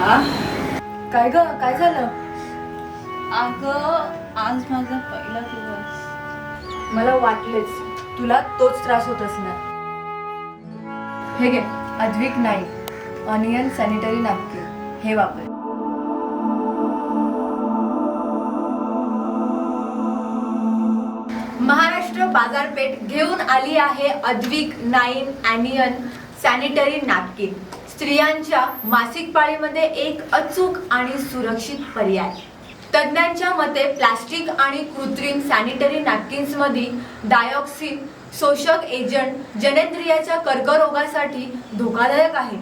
काय ग काय झालं? अगं आज माझा पहिला दिवस. मला वाटलेच तुला तोच त्रास होत असणार. हे घे Advik Naik anion sanitary napkin हे वापर. महाराष्ट्र बाजारपेठ घेऊन आली आहे Advik Naik anion sanitary napkin. स्त्रियांच्या मासिक पाळीमध्ये एक अचूक आणि सुरक्षित पर्याय. तज्ज्ञांच्या मते प्लास्टिक आणि कृत्रिम सॅनिटरी नॅपकिन्समध्ये डायऑक्सिन शोषक एजंट जनेंद्रियाच्या कर्करोगासाठी धोकादायक आहे.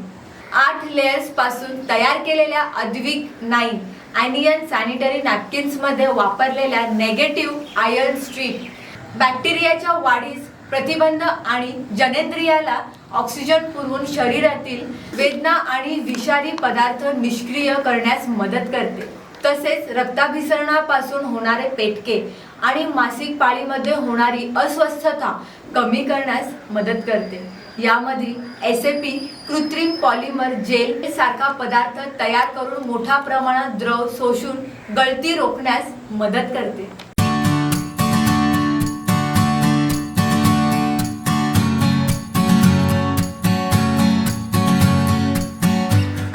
आठ लेयर्सपासून तयार केलेल्या अद्विक नाईन अॅनियन सॅनिटरी नॅपकिन्समध्ये वापरलेल्या नेगेटिव्ह आयर्न स्ट्रीप बॅक्टेरियाच्या वाढीस प्रतिबंध आणि जनेंद्रियाला ऑक्सिजन पुरवून शरीरातील वेदना आणि विषारी पदार्थ निष्क्रिय करण्यास मदत करते. तसेच रक्ताभिसरणापासून होणारे पेटके आणि मासिक पाळीमध्ये होणारी अस्वस्थता कमी करण्यास मदत करते. यामध्ये एस ए पी कृत्रिम पॉलिमर जेल सारखा पदार्थ तयार करून मोठ्या प्रमाणात द्रव शोषून गळती रोखण्यास मदत करते.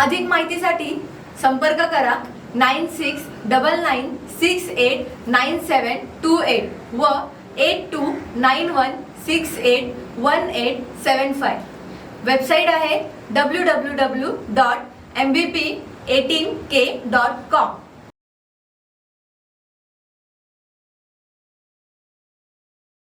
अधिक माहितीसाठी संपर्क करा nine six double nine six eight nine seven two eight व eight two nine one six eight one eight seven five. Website आहे W W W dot M B P eighteen K dot com